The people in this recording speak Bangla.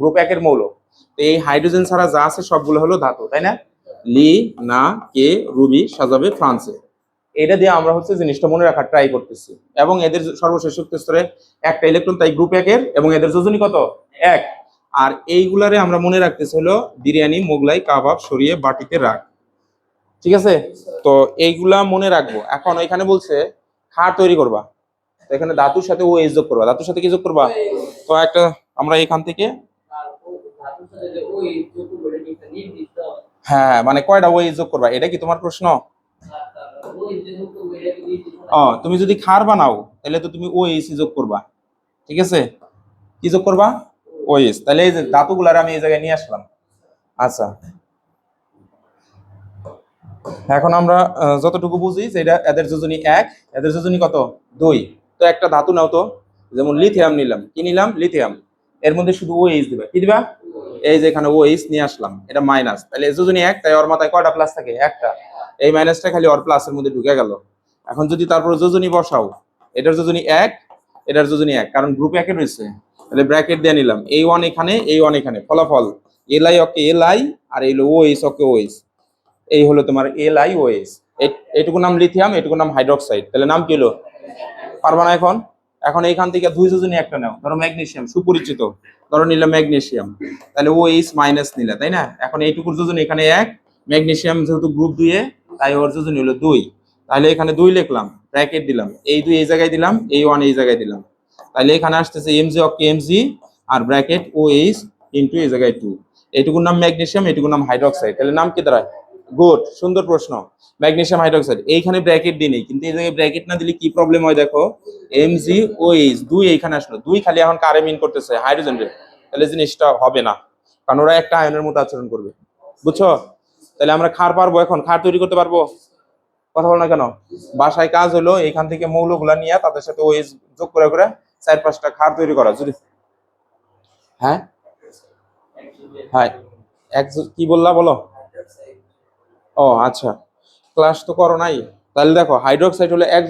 গ্রুপ একের মৌল। তো এই হাইড্রোজেন ছাড়া যা আছে সবগুলো হলো ধাতু তাই না? লি না কে রুবি সাজাবে ফ্রান্সে। এটা দিয়ে আমরা হচ্ছে জিনিসটা মনে রাখার ট্রাই করতেছি। এবং এদের সর্বশেষ শক্তি স্তরে একটা ইলেকট্রন তাই গ্রুপ একের এবং এদের যোজনী কত? এক। আর এইগুলারে আমরা মনে রাখতেছি হলো বিরিয়ানি মোগলাই কাবাব সরিয়ে বাটিতে রাখ। ঠিক আছে? তো এইগুলা মনে রাখব। এখন এখানে বলছে খার তৈরি করবা। তো এখানে ধাতুর সাথে ও যোগ করবা। ধাতুর সাথে কি যোগ করবা? তো একটা আমরা এখান থেকে হ্যাঁ মানে কয়টা ও যোগ করবা? এটা কি তোমার প্রশ্ন? ও তুমি যদি খার বানাও তাহলে তো তুমি ও এস যোগ করবা। ঠিক আছে? কি যোগ করবা? ও এস তাহলে এই যে ধাতুগুলার আমি এই জায়গায় নিয়ে আসলাম। আচ্ছা। এখন আমরা যতটুকু বুঝি যে এটা এদের যোজনী এক এদের যোজনী কত? দুই। তো একটা ধাতু নাও তো। যেমন লিথিয়াম নিলাম। কি নিলাম? লিথিয়াম। এর মধ্যে শুধু ও এইচ দিবা। কি দিবা? এই যে এখানে ও এইচ নিয়ে আসলাম, এটা মাইনাস তাহলে যোজনী এক, তাই ওর মাথায় কয়টা প্লাস থাকে? একটা। এই মাইনাসটা খালি ওর প্লাসের মধ্যে ঢুকে গেল। এখন যদি তারপর যোজনী বসাও, এটার যোজনী এক, এটার যোজনী এক, কারণ গ্রুপ একে রয়েছে তাহলে ব্র্যাকেট দিয়ে নিলাম এই ওয়ান এখানে এই ওয়ান এখানে, ফলাফল। L I okay L I আর এই ও এইচ ওকে ও এইচ এই হলো তোমার এল আই ও এস এটুকু নাম লিথিয়াম এটুকু নাম হাইড্রক্সাইড তাহলে নাম কি হলো? পারবা না এখন? এখন এইখান থেকে দুই যোজনী একটা নাও। ধরো ম্যাগনেশিয়াম, সুপরিচিত। ধরো নিলে ম্যাগনেশিয়াম। তাহলে ও এইচ মাইনাস নিলে, তাই না? এখন এইটুকুর যোজন এখানে এক, ম্যাগনেশিয়াম যেহেতু গ্রুপ দুইয়ে তাই ওর যোজন হলো দুই। তাহলে এখানে দুই লিখলাম ব্র্যাকেট দিলাম। এই দুই এই জায়গায় দিলাম, এই ওয়ান এই জায়গায় দিলাম। তাহলে এখানে আসতেছে এম এমজি অফ এমজি আর ব্র্যাকেট ও এইচ ইন্টু এই জায়গায় টু এইটুকুর নাম ম্যাগনেশিয়াম, এইটুকুর নাম হাইড্রোক্সাইড তাহলে নাম কি দাঁড়ায়? গুড সুন্দর প্রশ্ন। ম্যাগনেসিয়াম হাইড্রোক্সাইড এইখানে ব্র্যাকেট দিই নেই, কিন্তু এই জায়গায় ব্র্যাকেট না দিলে কি প্রবলেম হয় দেখো? এম জি ও এইচ দুই এইখানে আসলো, দুই খালি এখন কারে মিন করতেছে হাইড্রোজেন তাহলে জিনিসটা হবে না, কারণ ওরা একটা আয়নের মতো আচরণ করবে। বুঝছ? তাহলে আমরা খার পারব এখন খার তৈরি করতে পারব? কথা বল না কেন? বাসায় কাজ হলো এখান থেকে মৌলগুলা নিয়ে তাদের সাথে ওই যোগ করে করে চার পাঁচটা খার তৈরি করা, যদি হ্যাঁ? হ্যাঁ এক কি বললা বলো? ও আচ্ছা। ক্লাস তো করো নাই। তাহলে দেখো হাইড্রোক্সাইড হলো এক